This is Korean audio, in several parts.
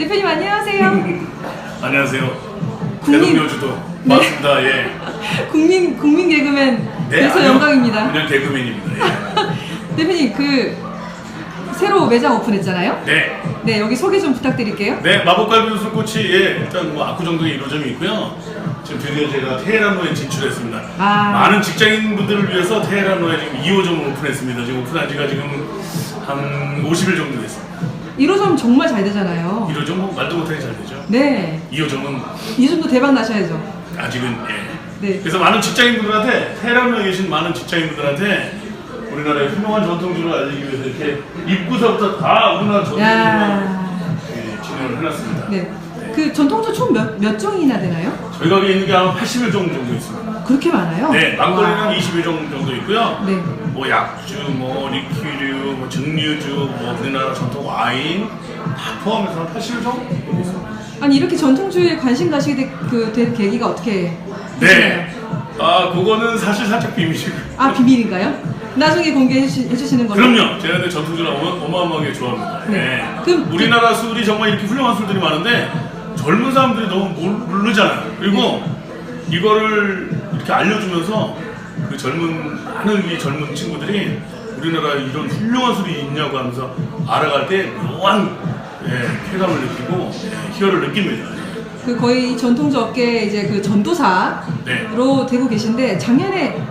대표님 안녕하세요. 안녕하세요. 국민- 대동 여주도 반갑습니다. 예. 국민 국민 개그맨 돼서 아니요. 영광입니다. 그냥 개그맨입니다. 예. 대표님 그 새로 매장 오픈했잖아요. 네. 네 여기 소개 좀 부탁드릴게요. 네, 마법갈비 술꽃이 예, 일단 뭐 압구정동에 1호점이 있고요. 지금 드디어 제가 테헤란로에 진출했습니다. 아. 많은 직장인분들을 위해서 테헤란로에 지금 2호점을 오픈했습니다. 지금 오픈한 지가 지금 한 50일 정도 됐습니다. 1호점 정말 잘 되잖아요. 1호점 뭐 말도 못하게 잘 되죠. 네. 2호점은 이 정도 대박 나셔야죠. 아직은 예. 네. 그래서 많은 직장인분들한테 테헤란로에 계신 많은 직장인분들한테 우리나라의 훌륭한 전통주를 알리기 위해서 이렇게 입구서부터 다 우리나라 전통주를 야. 예, 진행을 해놨습니다. 네. 그 전통주 총 몇 몇 종이나 되나요? 저희 가게에 있는 게 아마 80일 정도 정도 있습니다. 그렇게 많아요? 네, 막걸리는 와. 20일 정도 있고요. 네. 뭐 약주, 뭐 리퀴류, 뭐 증류주, 뭐 우리나라 전통 와인 다 포함해서 한 80일 정도 있습니다. 아니 이렇게 전통주에 관심 가시게 된, 그, 된 계기가 어떻게 네. 되시나요? 아, 그거는 사실 살짝 비밀이고. 아 비밀인가요? 나중에 공개해 주시, 해주시는 걸로. 그럼요. 제가 근데 전통주를 어마, 어마어마하게 좋아합니다. 네. 네. 그럼 우리나라 술이 정말 이렇게 훌륭한 술들이 많은데 젊은 사람들이 너무 모르- 모르잖아요. 그리고 이거를 이렇게 알려주면서 그 젊은 많은 우리 젊은 친구들이 우리나라에 이런 훌륭한 술이 있냐고 하면서 알아갈 때 묘한 예, 쾌감을 느끼고 예, 희열을 느낍니다. 그 거의 전통주 업계 이제 그 전도사로 네. 되고 계신데 작년에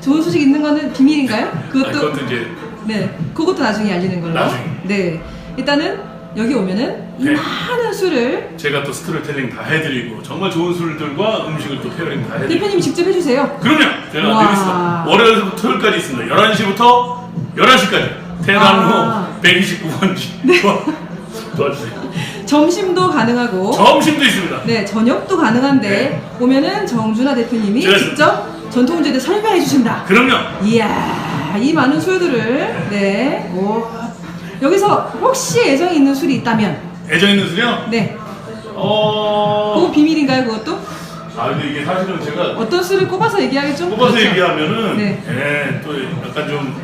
좋은 소식 있는 거는 비밀인가요? 아, 그것도 그것도 이제 네, 그것도 나중에 알리는 걸로. 나중에. 네, 일단은 여기 오면은 이 네. 많은 술을 제가 또 스토리텔링 다 해드리고 정말 좋은 술들과 음식을 또 페어링 다 해드리고 대표님이 직접 해주세요. 그럼요. 제가 와. 드리겠습니다. 월요일부터 토요일까지 있습니다. 11시부터 11시까지. 테란로 아. 129번지. 도와주세요. 점심도 가능하고, 점심도 있습니다. 네, 저녁도 가능한데 네. 오면은 정준하 대표님이 제가 직접 대해 설명해 주신다. 그럼요. 이야, 이 많은 술들을 네, 오. 여기서 혹시 애정이 있는 술이 있다면, 애정 있는 술이요? 네, 그거 어. 비밀인가요, 그것도? 아, 근데 이게 사실은 제가 어떤 술을 꼽아서 얘기하기 좀 뽑아서 그렇죠. 얘기하면은 네. 예, 또 약간 좀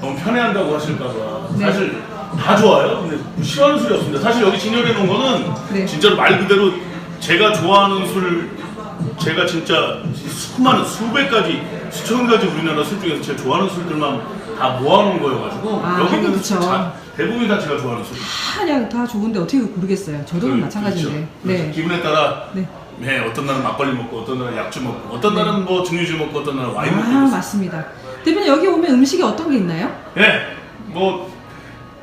너무 편애한다고 하실까봐 네. 사실 다 좋아요. 근데 뭐 싫어하는 술이 없습니다. 사실 여기 진열해 놓은 거는 네. 진짜로 말 그대로 제가 좋아하는 술 제가 진짜 수많은 수백 가지 수천 가지 우리나라 술 중에서 제가 좋아하는 술들만 다 모아놓은 거여가지고 아, 여기 있는 그쵸. 술 자- 대부분이 다 제가 좋아하는 술. 그냥 다 좋은데 어떻게 모르겠어요. 저도 그- 마찬가지인데. 그렇죠. 그래서 네. 기분에 따라 네. 네, 어떤 날은 막걸리 먹고 어떤 날은 약주 먹고 어떤 날은 뭐 증류주 먹고 어떤 날은 와인 먹고 아, 그랬어요. 맞습니다. 대표님 여기 오면 음식이 어떤 게 있나요? 예, 뭐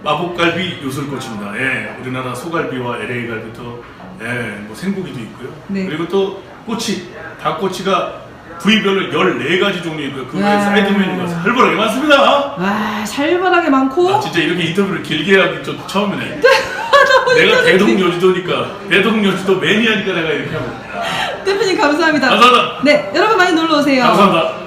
마법갈비 요술꽃입니다. 예, 우리나라 소갈비와 LA 갈비도 예, 뭐 생고기도 있고요. 네. 그리고 또 꼬치, 닭꼬치가 부위별로 14가지 종류 있고요. 그 외에 야. 사이드 메뉴가 살벌하게 많습니다. 와, 살벌하게 많고 아, 진짜 이렇게 인터뷰를 길게 하기 좀 처음이네. 내가 대동여주도니까 대동여주도 매니아니까 내가 이렇게 하고. 대표님 감사합니다. 감사합니다. 네, 여러분 많이 놀러 오세요. 감사합니다.